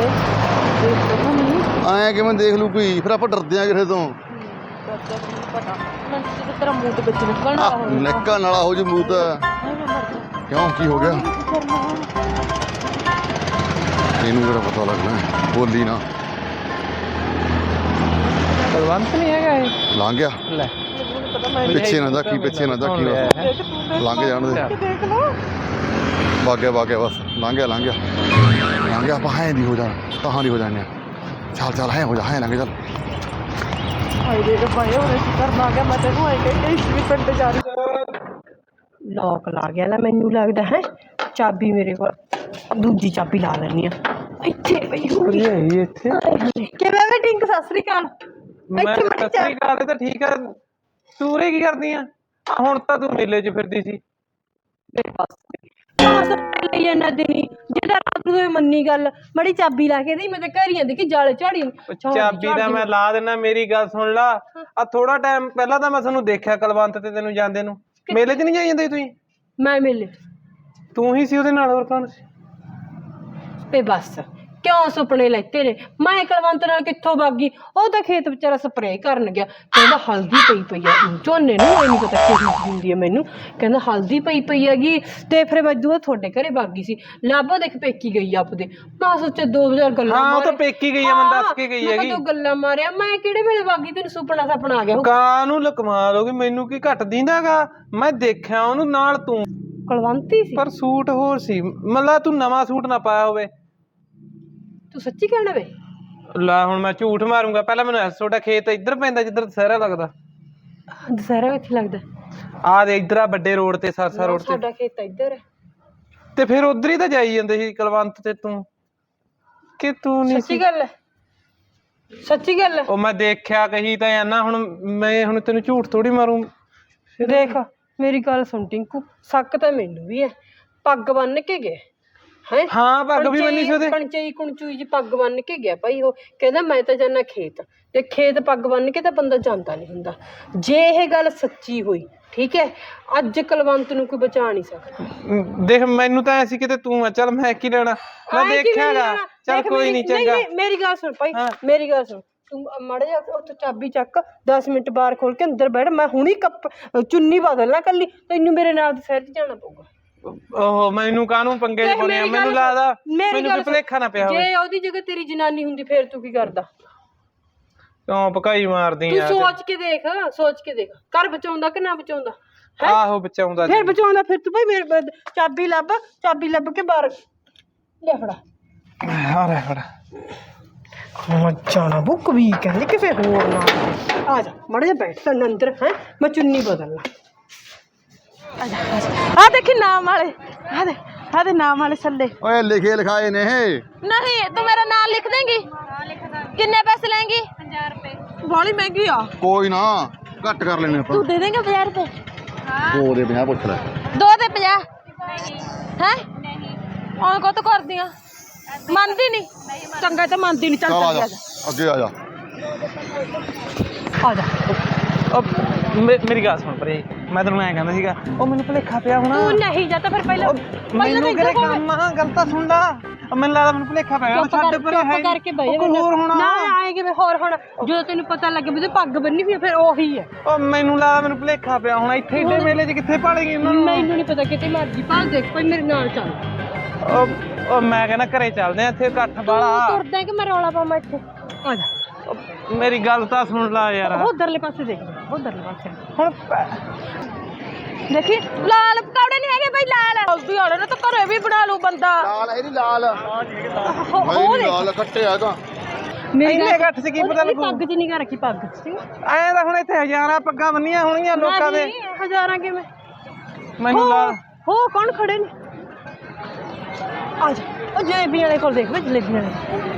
ਦੇਖ ਤੋ ਨਹੀਂ ਐਂ ਕਿਵੇਂ ਦੇਖ ਲੂ ਕੋਈ? ਫਿਰ ਆਪਾਂ ਡਰਦੇ ਆ ਕਿਸੇ ਤੋਂ। ਪਤਾ। ਮੈਨੂੰ ਤੇ ਤੇਰਾ ਮੂਡ ਵਿੱਚ ਨਿਕਲਣਾ ਆਹ, ਨਿੱਕਾ ਨਾਲਾ ਹੋ ਜੂ ਮੂਤ ਕਿਉਂ? ਕੀ ਹੋ ਗਿਆ? ਇਹਨੂੰ ਕਿਹੜਾ ਪਤਾ ਲੱਗਣਾ ਬੋਲੀ ਨਾ। ਬਲਵੰਤ ਨਹੀਂ ਹੈਗਾ ਇਹ? ਲੰਘ ਗਿਆ। ਲੈ। ਪਿੱਛੇ ਨਾ ਦਾਖੀ ਪਿੱਛੇ ਨਾ ਦਾਖੀ ਬਸ। ਲੰਘ ਜਾਣ ਦੇ। ਵਗ ਗਿਆ ਵਗ ਗਿਆ ਬਸ। ਲੰਘ ਗਿਆ ਲੰਘ ਗਿਆ। ਲੰਘ ਗਿਆ ਆਪਾਂ ਹੈ ਦੀ ਹੋ ਜਾਣਾ ਕਹਾਂ ਦੀ ਹੋ ਜਾਣੇ ਚੱਲ ਚੱਲ ਹੈ ਹੋ ਜਾ ਹੈ ਲੰਘ ਚੱਲ ਲੋਕ ਲਾ ਗਿਆ ਲੈ ਮੈਨੂੰ ਲੱਗਦਾ ਹੈ ਚਾਬੀ ਮੇਰੇ ਕੋਲ। ਦੂਜੀ ਚਾਬੀ ਲਾ ਲੈਣੀ ਆ ਇੱਥੇ ਪਈ ਹੋਣੀ ਵਧੀਆ ਹੀ ਇੱਥੇ? ਕਿਵੇਂ ਵੇ ਟਿੰਕ ਸਤਿ ਸ੍ਰੀ ਅਕਾਲ। ਮੈਂ ਸਸਰੀ ਕਾਲ ਤਾਂ ਠੀਕ ਆ। ਤੂੰ ਉਰੇ ਕੀ ਕਰਦੀ ਆ? ਹੁਣ ਤਾਂ ਤੂੰ ਮੇਲੇ 'ਚ ਫਿਰਦੀ ਸੀ। ਬਸ। ਇਹਨਾਂ ਦਿਨੀ ਰਾਤ ਨੂੰ ਇਹ ਮੰਨੀ ਗੱਲ ਮੜੀ ਚਾਬੀ ਲਾ ਕੇ ਦੇ ਮੈਂ ਤਾਂ ਘਰ ਹੀ ਆਂਦੀ ਕਿ ਜਾਲੇ ਝਾੜੀ ਉਹ ਚਾਬੀ ਦਾ ਮੈਂ ਲਾ ਦੇਣਾ ਮੇਰੀ ਗੱਲ ਸੁਣ ਲਾ। ਆ ਥੋੜਾ ਟਾਈਮ ਪਹਿਲਾਂ ਤਾਂ ਮੈਂ ਤੁਹਾਨੂੰ ਦੇਖਿਆ ਕਲਵੰਤ ਤੇ ਤੈਨੂੰ ਜਾਂਦੇ ਨੂੰ। ਮੇਲੇ 'ਚ ਨਹੀਂ ਜਾਈ ਜਾਂਦੇ ਤੁਸੀਂ? ਮੈਂ ਮਿਲੇ ਤੂੰ ਹੀ ਸੀ ਉਹਦੇ ਨਾਲ ਹੋਰ ਕੌਣ ਸੀ? ਤੇ ਬਸ। ਕਿਉਂ ਸੁਪਨੇ ਲੈਤੇ ਨੇ? ਮੈਂ ਕਲਵੰਤ ਨਾਲ ਕਿੱਥੋਂ ਭਾਗੀ ਉਹ ਤਾਂ ਖੇਤ ਵਿਚਾਰਾ ਸਪਰੇਅ ਕਰਨ ਗਿਆ। ਕਹਿੰਦਾ ਹਲਦੀ ਪਈ ਪਈ ਆ। ਝੋਨੇ ਨੂੰ ਇਹ ਨਹੀਂ ਪਤਾ ਕਿਹੜੀ ਹੁੰਦੀ ਹੈ ਮੈਨੂੰ। ਕਹਿੰਦਾ ਹਲਦੀ ਪਈ ਪਈ ਹੈਗੀ। ਤੇ ਫਿਰ ਮੈਂ ਦੂਆ ਤੁਹਾਡੇ ਘਰੇ ਭਾਗੀ ਸੀ। ਲਾਭੋ ਦੇਖ ਪੇਕੀ ਗਈ ਆਪਦੇ। ਮੈਂ ਸੋਚਿਆ 2000 ਗੱਲਾਂ ਹਾਂ ਉਹ ਤਾਂ। ਪੇਕੀ ਗਈ ਆ ਮੈਨੂੰ ਦੱਸ ਕੇ ਗਈ ਮੈਂ ਹੈਗੀ। ਕਦੋਂ ਗੱਲਾਂ ਮਾਰਿਆ। ਮੈਂ ਕਿਹੜੇ ਵੇਲੇ ਭਾਗੀ ਤੈਨੂੰ ਸੁਪਨਾ ਸਪਨਾ ਆ ਗਿਆ। ਕਾਂ ਨੂੰ ਲਕਮਾਲ ਹੋ ਗਈ ਮੈਨੂੰ ਕੀ ਘੱਟ ਦਿੰਦਾਗਾ। ਮੈਂ ਦੇਖਿਆ ਉਹਨੂੰ ਨਾਲ ਤੂੰ। ਕੁਲਵੰਤੀ ਸੀ। ਪਰ ਸੂਟ ਹੋਰ ਸੀ। ਮਤਲਬ ਤੂੰ ਨਵਾਂ ਸੂਟ ਨਾ ਪਾਇਆ ਹੋਵੇ। ਤੂੰ ਸੱਚੀ ਕਹਿਣਾ ਵੇ? ਲੈ ਹੁਣ ਮੈਂ ਝੂਠ ਮਾਰੂੰਗਾ। ਪਹਿਲਾਂ ਮੈਨੂੰ ਐਸ ਤੁਹਾਡਾ ਖੇਤ ਇੱਧਰ ਪੈਂਦਾ ਜਿੱਧਰ ਦੁਸਹਿਰਾ ਲੱਗਦਾ। ਦੁਸਹਿਰਾ ਕਿੱਥੇ ਲੱਗਦਾ? ਆਹ ਦੇ ਇੱਧਰ ਆ ਵੱਡੇ ਰੋਡ ਤੇ ਸਰਸਾ ਰੋਡ ਤੇ। ਸਾਡਾ ਖੇਤ ਤਾਂ ਇੱਧਰ ਹੈ ਤੇ ਫਿਰ ਉਧਰ ਹੀ ਤਾਂ ਜਾਈ ਜਾਂਦੇ ਸੀ ਕਲਵੰਤ ਤੇ ਤੂੰ। ਕਿ ਤੂੰ ਨਹੀਂ ਸੱਚੀ ਗੱਲ ਹੈ ਸੱਚੀ ਗੱਲ ਹੈ ਉਹ ਮੈਂ ਦੇਖਿਆ ਕਹੀ ਤਾਂ ਨਾ ਹੁਣ ਮੈਂ ਹੁਣ ਤੈਨੂੰ ਝੂਠ ਥੋੜੀ ਮਾਰੂੰ। ਦੇਖ ਮੇਰੀ ਗੱਲ ਸੁਣ ਟਿੰਕੂ ਸੱਕ ਤਾਂ ਮੈਨੂੰ ਵੀ ਹੈ ਪੱਗ ਬੰਨ ਕੇ ਗਿਆ ਹੈ? ਹਾਂ ਪੱਗ ਵੀ ਬੰਨੀ ਸੀ ਉਹਦੇ। ਕਣਚਈ ਕੁਣਚੂਈ ਜੀ ਪੱਗ ਬੰਨ ਕੇ ਗਿਆ ਭਾਈ ਉਹ। ਕਹਿੰਦਾ ਮੈਂ ਤਾਂ ਜਾਣਾ ਖੇਤ। ਤੇ ਖੇਤ ਪੱਗ ਬੰਨ ਕੇ ਤਾਂ ਬੰਦਾ ਜਾਂਦਾ ਨਹੀਂ ਹੁੰਦਾ। ਜੇ ਇਹ ਗੱਲ ਸੱਚੀ ਹੋਈ ਠੀਕ ਹੈ ਅੱਜ ਕਲਵੰਤ ਨੂੰ ਕੋਈ ਬਚਾ ਨਹੀਂ ਸਕਦਾ। ਦੇਖ ਮੈਨੂੰ ਤਾਂ ਐ ਸੀ ਕਿਤੇ ਤੂੰ ਆ ਚੱਲ ਮੈਂ ਕੀ ਲੈਣਾ? ਮੈਂ ਦੇਖਿਆਗਾ? ਚੱਲ ਕੋਈ ਨਹੀਂ ਚੰਗਾ। ਨਹੀਂ, ਮੇਰੀ ਗੱਲ ਸੁਣ ਭਾਈ। ਮੇਰੀ ਗੱਲ ਸੁਣ। ਤੂੰ ਮੜ ਜਾ ਉੱਥੇ ਚਾਬੀ ਚੱਕ 10 ਮਿੰਟ ਬਾਹਰ ਖੋਲ ਕੇ ਅੰਦਰ ਬੈਠ। ਮੈਂ ਹੁਣੀ ਕੱਪ ਚੁੰਨੀ ਬਦਲਣਾ ਕੱਲੀ। ਤੈਨੂੰ ਮੇਰੇ ਨਾਲ 'ਚ ਜਾਣਾ ਪਊਗਾ। ਓਹੋ ਮੈਨੂੰ ਕਾਹਨੂੰ ਪੰਗੇ ਚ ਪਾਉਣੇ ਆ? ਮੈਨੂੰ ਲੱਗਦਾ ਮੈਨੂੰ ਵੀ ਭੁਲੇਖਾ ਨਾ ਪਿਆ ਹੋਵੇ। ਜੇ ਉਹਦੀ ਜਗ੍ਹਾ ਤੇਰੀ ਜਨਾਨੀ ਹੁੰਦੀ ਫੇਰ ਤੂੰ ਕੀ ਕਰਦਾ? ਕਿਉਂ ਭਕਾਈ ਮਾਰਦੀ ਤੂੰ ਆ ਸੋਚ ਕੇ ਦੇਖ ਸੋਚ ਕੇ ਦੇਖ। ਘਰ ਬਚਾਉਂਦਾ ਕਿ ਨਾ ਬਚਾਉਂਦਾ? ਆਹੋ ਬਚਾਉਂਦਾ ਫਿਰ ਬਚਾਉਂਦਾ ਫਿਰ ਤੂੰ ਭਾਈ ਮੇਰੇ ਚਾਬੀ ਲੱਭ ਚਾਬੀ ਲੱਭ ਕੇ ਬਾਹਰ। ਲੈ ਫੜਾ। ਆ ਲੈ ਫੜ। ਹਾਂ ਜਾਣਾ ਬੁੱਕ ਵੀ ਕਹਿੰਦੇ ਕਿ ਫੇਰ ਹੋਰ ਨਾ। ਆ ਜਾ ਮੜ ਜਾ ਬੈਠ ਤੈਨੂੰ ਅੰਦਰ ਹੈ? ਮੈਂ ਚੁੰਨੀ ਬਦਲਣਾ। ਆ ਦੇਖੀ ਨਾਮ ਵਾਲੇ ਆ ਦੇ ਆ ਦੇ ਨਾਮ ਵਾਲੇ ਛੱਲੇ ਓਏ ਲਿਖੇ ਲਿਖਾਏ ਨੇ ਇਹ ਨਹੀਂ ਤੂੰ ਮੇਰਾ ਨਾਮ ਲਿਖ ਦੇਂਗੀ ਕਿੰਨੇ ਪੈਸੇ ਲੈਂਗੀ 1000 ਰੁਪਏ ਬੜੀ ਮਹਿੰਗੀ ਆ ਕੋਈ ਨਾ ਘੱਟ ਕਰ ਲੈਣੇ ਆਪਾਂ ਤੂੰ ਦੇ ਦੇਂਗਾ 50 ਰੁਪਏ ਦੋ ਦੇ 50 ਪੁੱਛ ਲੈ ਦੋ ਦੇ 50 ਹੈ ਨਹੀਂ ਆਹ ਕੋ ਤੂੰ ਕਰਦੀ ਆ ਮੰਨਦੀ ਨਹੀਂ ਚੰਗਾ ਤਾਂ ਮੰਨਦੀ ਨਹੀਂ ਚੱਲ ਚੱਲ ਆ ਚੱਲ ਜਾ ਅੱਗੇ ਆ ਜਾ ਆ ਜਾ ਉਹ ਮੇ- ਮੇਰੀ ਗੱਲ ਸੁਣ ਪਰੇ ਮੈਂ ਤੈਨੂੰ ਐਂ ਕਹਿੰਦਾ ਸੀਗਾ ਉਹ ਮੈਨੂੰ ਭੁਲੇਖਾ ਪਿਆ ਹੋਣਾ। ਤੂੰ ਨਹੀਂ ਜਾ ਤਾਂ ਫਿਰ ਪਹਿਲਾਂ ਮੈਨੂੰ ਕਿਹੜੇ ਕੰਮ ਆ? ਗੱਲ ਤਾਂ ਸੁਣ ਲਾ। ਉਹ ਮੈਨੂੰ ਲੱਗਦਾ ਮੈਨੂੰ ਭੁਲੇਖਾ ਪੈ ਗਿਆ ਚੁੱਪ ਛੱਡ ਪਰੇ ਹੈ ਕਰਕੇ ਬਹਿ ਹੋਰ ਹੋਣਾ? ਨਾ ਆਏ ਕਿਵੇਂ ਹੋਰ ਹੁਣ? ਜਦੋਂ ਤੈਨੂੰ ਪਤਾ ਲੱਗੇ ਵੀ ਤੇ ਪੱਗ ਬੰਨੀ ਵੀ ਆ, ਫਿਰ ਉਹੀ ਹੈ ਉਹ ਮੈਨੂੰ ਲੱਗਦਾ ਮੈਨੂੰ ਭੁਲੇਖਾ ਪਿਆ ਹੋਣਾ ਇੱਥੇ ਏਡੇ ਮੇਲੇ 'ਚ ਕਿੱਥੇ ਭਾਲੇਗੀ ਉਹਨਾਂ ਨੂੰ? ਮੈਨੂੰ ਨਹੀਂ ਪਤਾ ਕਿਤੇ ਮਰਜ਼ੀ ਭਾਲ ਦੇਖ ਕੋਈ ਮੇਰੇ ਨਾਲ ਚੱਲ। ਉਹ ਉਹ ਮੈਂ ਕਹਿੰਦਾ ਘਰੇ ਚੱਲਦੇ ਆ ਇੱਥੇ ਇਕੱਠ ਬਾਲਾ ਤੂੰ ਤੁਰਦਾ ਕਿ ਮੈਂ ਰੌਲਾ ਪਾਵਾਂ ਇੱਥੇ? ਆ ਜਾ। ਮੇਰੀ ਗੱਲ ਤਾਂ ਸੁਣ ਲਾ ਯਾਰ। ਉਧਰਲੇ ਪਾਸੇ ਦੇਖ ਉਧਰਲੇ ਪਾਸੇ। ਹੁਣ ਦੇਖੀ ਲਾਲ ਪਕੌੜੇ ਨਹੀਂ ਹੈਗੇ ਬਈ ਲਾਲ। ਹਲਦੀ ਵਾਲੇ ਨੇ ਤਾਂ ਘਰੇ ਵੀ ਬਣਾ ਲੂ ਬੰਦਾ। ਲਾਲ ਨਹੀਂ ਲਾਲ। ਉਹ ਦੇਖ। ਲਾਲ ਕੱਟੇ ਹੈਗਾ। ਮੇਰੀ ਇੰਨੇ ਗੱਲ ਇਕੱਠ 'ਚ ਕੀ ਪਤਾ ਲੱਗੂ। ਪੱਗ ਚ ਨਹੀਂ ਕਰ ਰੱਖੀ ਪੱਗ ਚ ਐਂ ਤਾਂ ਹੁਣ ਇੱਥੇ ਹਜ਼ਾਰਾਂ ਪੱਗਾਂ ਬੰਨੀਆਂ ਹੋਣਗੀਆਂ ਲੋਕਾਂ ਦੇ। ਨਹੀਂ, ਹਜ਼ਾਰਾਂ ਕਿਵੇਂ? ਮੈਨੂੰ ਲਾ ਹੋ ਕੌਣ ਖੜੇ ਨੇ? ਆ ਜਾ ਉਹ ਜਲੇਬੀਆਂ ਵਾਲੇ ਕੋਲ ਦੇਖ ਵੇ ਜਲੇਬੀਆਂ ਵਾਲੇ।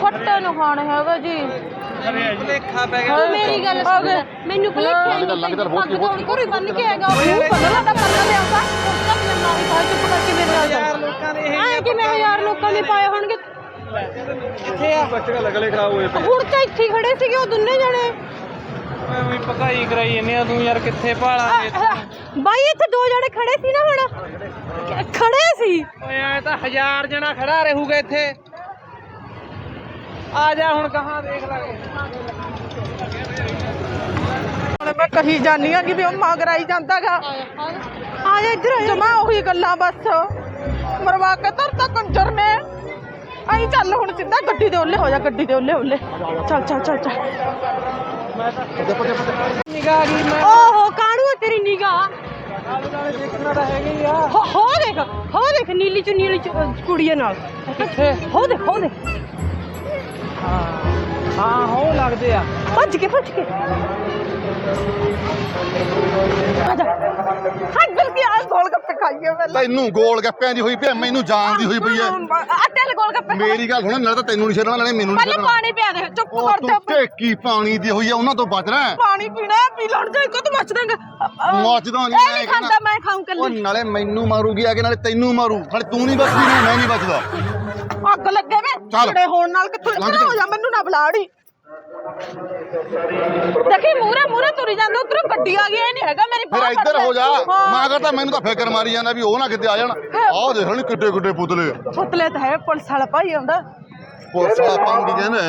ਫੱਟੇ ਨੂੰ ਖਾਣੇ ਹੈਗਾ ਜੀ। ਭੁਲੇਖਾ ਪੈ ਗਿਆ। ਉਹ ਮੇਰੀ ਗੱਲ ਸੁਣ। ਮੈਨੂੰ ਭੁਲੇਖਾ ਹੀ ਲੰਘ ਜਾ, ਬਹੁਤ- ਪੱਗ ਦੌੜ ਕੋਰੀ ਬੰਨ ਕੇ ਆਏਗਾ ਉਹ। ਪਤਾ ਲੱਗਦਾ ਪੱਲਾ ਦੇ ਆਉਂਦਾ ਉਹਦਾ ਵੀ ਨਾ ਵੀ ਬਾਹਰ ਚੁੱਪ ਕਰਕੇ ਮੇਰੇ ਨਾਲ ਯਾਰ ਲੋਕਾਂ ਦੇ ਇਹ ਆਏ ਕਿਵੇਂ ਹਜ਼ਾਰ ਲੋਕਾਂ ਨੇ ਪਾਏ ਹੋਣਗੇ? ਕਿੱਥੇ ਆ? ਬੱਚੇ ਲਗਲੇ ਖਰਾਬ ਹੋਏ ਹੁਣ ਤਾਂ ਇੱਥੇ ਹੀ ਖੜੇ ਸੀਗੇ ਉਹ ਦੋਨੇ ਜਣੇ। ਐਵੇਂ ਪਕਾਈ ਕਰਾਈ ਜੰਨੇ ਆ ਤੂੰ ਯਾਰ ਕਿੱਥੇ ਬਾਈ ਇੱਥੇ ਦੋ ਜਣੇ ਖੜੇ ਸੀ ਨਾ ਹੁਣ। ਖੜੇ ਸੀ? ਓਏ ਐ ਤਾਂ ਹਜ਼ਾਰ ਜਣਾ ਖੜਾ ਰਹੂਗਾ ਇੱਥੇ। ਆ ਜਾ ਹੁਣ ਕਹਾਂ ਦੇਖ ਲਾਂਗੇ ਮੈਂ ਕਹੀ ਜਾਨੀ ਆ ਕਿ ਵੀ ਉਹ ਮਗਰਾਈ ਜਾਂਦਾਗਾ। ਆ ਜਾ ਇੱਧਰ ਆ। ਜਮਾ ਉਹੀ ਗੱਲਾਂ ਬਸ। ਮਰਵਾ ਕੇ ਧਰਤਾ ਕੰਜਰ ਨੇ। ਆਈ ਚੱਲ ਹੁਣ ਸਿੱਧਾ ਗੱਡੀ ਦੇ ਉੱਲੇ ਹੋ ਜਾ ਗੱਡੀ ਦੇ ਉੱਲੇ ਉੱਲੇ। ਚੱਲ ਚੱਲ ਚੱਲ ਚੱਲ। ਨਿਗਾਹ ਗਈ ਮੈਂ ਓਹੋ ਕਾਣੂ ਤੇਰੀ ਨਿਗਾਹ? ਤਾਂ ਹੀ ਦੇਖ ਹੋ ਦੇਖ ਨੀਲੀ ਚ ਨੀਲੀ ਚ ਕੁੜੀਆਂ ਨਾਲ। ਹੋ ਦੇਖ ਹੋ ਦੇਖ। ਹਾਂ ਹਾਂ ਹੋ ਲੱਗਦੇ ਆ। ਭੱਜ ਕੇ ਭੱਜ ਕੇ। ਆ ਜਾ। ਹਾਂ ਬਲਕਿ ਆ ਗੋਲ ਗੱਪੇ ਖਾਈਏ ਪਹਿਲਾਂ। ਤੈਨੂੰ ਗੋਲ ਗੱਪਿਆਂ ਦੀ ਹੋਈ ਪਈ ਐ, ਮੈਨੂੰ ਜਾਣ ਦੀ ਹੋਈ ਪਈ ਐ ਆਟੇ ਵਾਲੇ ਗੋਲ ਗੱਪੇ ਮੇਰੀ ਗੱਲ ਸੁਣ ਨਾਲੇ ਤਾਂ ਤੈਨੂੰ ਨਹੀਂ ਛੱਡਣਾ ਨਾਲੇ ਮੈਨੂੰ ਨਹੀਂ ਪਹਿਲੇ ਪਾਣੀ ਪਿਆ ਦੇ ਚੁੱਪ ਉਹ ਕਰ ਤੂੰ ਜਾ ਢੇਕੀ ਪਾਣੀ ਦੀ ਹੋਈ ਐ ਉਹਨਾਂ ਤੋਂ ਬਚਣਾ। ਪਾਣੀ ਪੀਣਾ ਹੈ, ਪੀ ਲੈਣ ਜਾ ਕੋ ਤੂੰ ਮੱਚ ਦਾਂਗਾ ਮੱਚਦਾ ਨੀ, ਇਹ ਮੈਂ ਨਹੀਂ ਕਹਿੰਦਾ। ਖਾਂਦਾ ਮੈਂ ਖਾਉਂ ਉਹ ਕੱਲੀ ਨਾਲੇ ਮੈਨੂੰ ਮਾਰੂਗੀ ਆ ਕੇ ਨਾਲੇ ਤੈਨੂੰ ਮਾਰੂ। ਨਾਲੇ ਤੂੰ ਨਹੀਂ ਬਚਦੀ ਨਾ ਮੈਂ ਨਹੀਂ ਬਚਦਾ। ਅੱਗ ਲੱਗੇ ਵੇ। ਚੱਲ। ਹੋਣ ਨਾਲ ਕਿੱਥੋਂ ਲੰਘ ਇੱਧਰ ਹੋ ਜਾ। ਜਾ ਮੈਨੂੰ ਨਾ ਬੁਲਾੜੀ ਦੇਖੀ ਮੂਰੇ ਮੂਰੇ ਤੁਰੀ ਜਾਂਦੇ ਉਧਰੋਂ ਗੱਡੀ ਆ ਗਈ ਇਹ ਨਹੀਂ ਹੈਗਾ ਮੇਰੀ ਫਿਰ ਬਾਂਹ ਇੱਧਰ ਫੜ। ਹੋ ਜਾ। ਹਾਂ। ਮੈਂ ਕਹਿੰਦਾ ਮੈਨੂੰ ਤਾਂ ਫਿਕਰ ਮਾਰੀ ਜਾਂਦਾ ਵੀ ਉਹ ਨਾ ਕਿਤੇ ਆ ਜਾਣ। ਆਹ ਦੇਖ ਲੈ ਕਿੱਡੇ ਕਿੱਡੇ ਪੁਤਲੇ ਪੁਤਲੇ ਤਾਂ ਹੈ ਪੁਲਿਸ ਵਾਲਾ ਭਾਈ ਆਉਂਦਾ। ਪੁਲਿਸ ਵਾਲਾ ਆਪਾਂ ਨੂੰ ਕੀ ਕਹਿੰਦਾ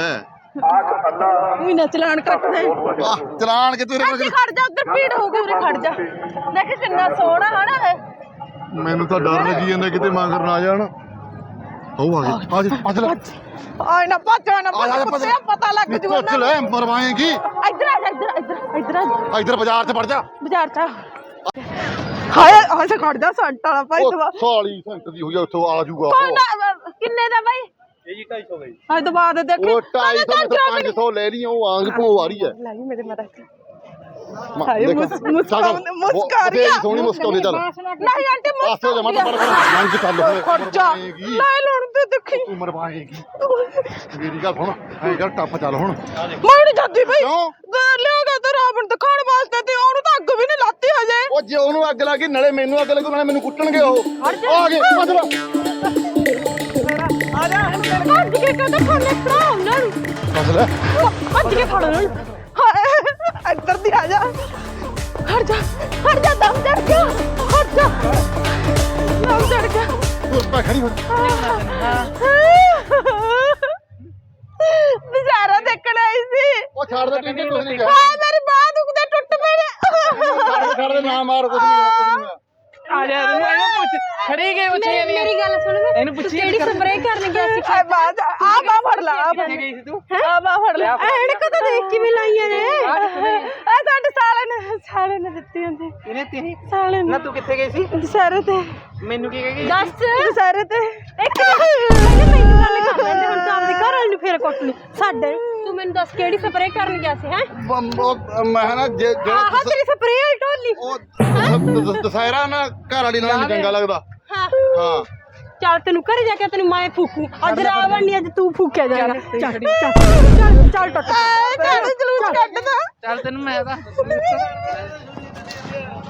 ਵੀ ਨਾ ਚਲਾਨ ਕੱਟਦੇ। ਆਹ ਚਲਾਨ ਕਿ ਤੇਰੇ ਇੱਥੇ ਖੜ ਜਾ ਉਧਰ ਭੀੜ ਹੋ ਗਈ ਉਰੇ ਖੜ ਜਾ। ਦੇਖ ਕਿੰਨਾ ਸੋਹਣਾ ਹਨਾ ਇਹ। ਮੈਨੂੰ ਤਾਂ ਡਰ ਲੱਗੀ ਜਾਂਦਾ ਕਿਤੇ ਮੰਗਰ ਨਾ ਆ ਜਾਣ। ਹੋ ਆ ਗਏ ਆ ਜਾ ਭੱਜ ਲੈ ਆਏ ਨਾ ਭੱਜ ਨਾ ਆ ਜਾ ਭੱਜ ਭੱਜ ਕੁੱਤੇ ਪਤਾ ਲੱਗ ਨੀ ਜੂ ਪੁੱਛ ਲੈ ਮਰਵਾਏਗੀ ਇੱਧਰ ਆ ਜਾ ਇੱਧਰ ਇੱਧਰ ਇੱਧਰ ਆ ਜਾ ਇੱਧਰ ਬਾਜ਼ਾਰ 'ਚ ਵੜ ਜਾ ਬਾਜ਼ਾਰ ਚ ਹਾਏ ਹਾਏ ਸੇ ਖੜ ਜਾ ਸੰਟ ਵਾਲਾ ਭਾਈ ਉਹ ਦਵਾ ਸਾਲੀ ਸੰਤ ਦੀ ਹੋਈ ਆ, ਉੱਥੋਂ ਆ ਜਾਊਗਾ ਕੌਣ ਦਾ ਕਿੰਨੇ ਦਾ ਭਾਈ ਇਹ ਜੀ 250 ਗਈ ਹਾਏ ਦਵਾ ਦੇ ਦੇਖੀ ਉਹ 250 500 ਲੈ ਲਈ ਉਹ ਆਂਗ ਭਣੋ ਆ ਰਹੀ ਹੈ ਲਾਈ ਮੇਰੇ ਮਾਰਾ ਮ- ਹਾਏ, ਮੁਸਕਾਨ-। ਸੋਹਣੀ ਮੁਸਕਾਉਂਦੀ ਚੱਲ। ਨਹੀਂ ਆਂਟੀ ਮੁਸਕਾ ਜਾ ਮਤ ਚੱਲ ਹੁਣ ਖੜ ਜਾ। ਮਰਵਾਏਗੀ। ਲੈ ਲੈਣ ਤੇ ਦੇਖੀ। ਤੂੰ ਮਰਵਾਏਗੀ। ਮੇਰੀ ਗੱਲ ਸੁਣ ਐਂ ਕਰ ਟੱਪ ਚੱਲ ਹੁਣ। ਮੈਂ ਨਹੀਂ ਜਾਂਦੀ ਬਈ। ਕਿਉਂ? ਲਿਆਗਾ ਤੇ ਰਾਵਣ ਦਿਖਾਉਣ ਵਾਸਤੇ ਤੇ ਉਹਨੂੰ ਤਾਂ ਅੱਗ ਵੀ ਨਹੀਂ ਲਾਤੀ ਹਜੇ। ਉਹ ਜੇ ਉਹਨੂੰ ਅੱਗ ਲੱਗੀ ਨਾਲੇ ਮੈਨੂੰ ਅੱਗ ਲੱਗੂ ਨਾਲੇ ਮੈਨੂੰ ਕੁੱਟਣਗੇ ਉਹ। ਆ ਗਏ ਮਤਲਬ ਆ ਜਾ ਭੱਜ ਕੇ ਕਹਿੰਦਾ ਖਾਣੇ ਫੜਾ ਉਹਨਾਂ ਨੂੰ। ਮਤਲਬ ਭੱਜ ਕੇ ਉਹਨਾਂ ਨੂੰ ਹਾਏ ਇੱਧਰ ਦੀ ਆ ਜਾ ਹਟ ਜਾ ਹਟ ਜਾ ਦਮ ਚੜ ਗਿਆ ਹਟ ਜਾ ਦਮ ਚੜ ਗਿਆ ਤੂੰ ਉੱਪਰ ਖੜੀ ਹੋ ਵਿਚਾਰਾ ਦੇਖਣ ਆਈ ਸੀ ਉਹ ਛੱਡ ਦੇ ਟਿੰਡੇ ਕੁਝ ਨਹੀਂ ਹਾਏ ਮੇਰੀ ਬਾਹ ਦੁਖਦੇ ਟੁੱਟ ਪਈ ਛੱਡ ਛੱਡ ਦੇ ਨਾ ਮਾਰ ਕੁਝ ਨਹੀਂ ਕੁਝ ਨਹੀਂ ਆ ਜਾ ਇਹਨੂੰ ਪੁੱਛ ਖੜੀ ਗਏ ਪੁੱਛੇ ਮੇਰੀ ਮੇਰੀ ਗੱਲ ਸੁਣ ਵੇ ਇਹਨੂੰ ਪੁੱਛੀ ਕਿਹੜੀ ਸਪਰੇਅ ਕਰਨ ਗਿਆ ਸੀ ਹਾਏ ਬਾਹ ਆ ਬਾਹ ਫੜ ਲਾ ਆ ਬਾਹ ਗਈ ਸੀ ਤੂੰ ਆ ਬਾਹ ਫੜ ਲਾ ਐਨਕ ਤਾਂ ਦੇਖ ਕਿਵੇਂ ਲਾਈਆਂ ਨੇ ਇਹ ਸਾਡੇ ਸਾਲੇ ਨੇ ਸਾਲੇ ਨੇ ਦਿੱਤੀ ਹੁੰਦੀ। ਇਹਨੇ ਤੀ ਸਾਲੇ ਨਾ। ਨੇ ਤੂੰ ਕਿੱਥੇ ਗਈ ਸੀ? ਦਸਹਿਰੇ ਤੇ। ਮੈਨੂੰ ਕੀ ਕਹੇਗੀ ਦੱਸ। ਦਸਹਿਰੇ ਤੇ। ਇੱਕ ਪਹਿਲੇ ਮੈਨੂੰ ਗੱਲ ਕਰ ਲੈਂਦੇ ਹੁਣ ਤਾਂ ਆਪਦੀ ਘਰ ਵਾਲੀ ਨੂੰ ਫੇਰ ਕੁੱਟ ਲਈ। ਸਾਡੇ ਤੂੰ ਮੈਨੂੰ ਦੱਸ ਕਿਹੜੀ ਸਪਰੇਅ ਕਰਨ ਗਿਆ ਸੀ ਹੈ? ਬੰਬ- ਉਹ ਮੈਂ ਨਾ ਜੇ- ਜਿਹੜਾ ਆਹ ਤੇਰੀ ਸਪਰੇਅ ਵਾਲੀ ਟੋਲੀ। ਉਹ ਦਸਹਿਰਾ ਨਾ ਘਰ ਵਾਲੀ ਨਾਲ ਨੀ ਚੰਗਾ ਲੱਗਦਾ। ਹਾਂ। ਹਾਂ। ਚੱਲ ਤੈਨੂੰ ਘਰੇ ਜਾ ਕੇ ਤੈਨੂੰ ਮੈਂ ਫੂਕੂ ਅੱਜ ਰਾਵਣ ਨਹੀਂ ਅੱਜ ਤੂੰ ਫੂਕਿਆ ਜਾਏਗਾ ਚੱਲ ਚੱਲ ਚੱਲ ਚੱਲ ਟੁੱਟ ਚੱਲ ਜਲੂਸ ਕੱਢਦਾ ਚੱਲ ਤੈਨੂੰ ਮੈਂ ਤਾਂ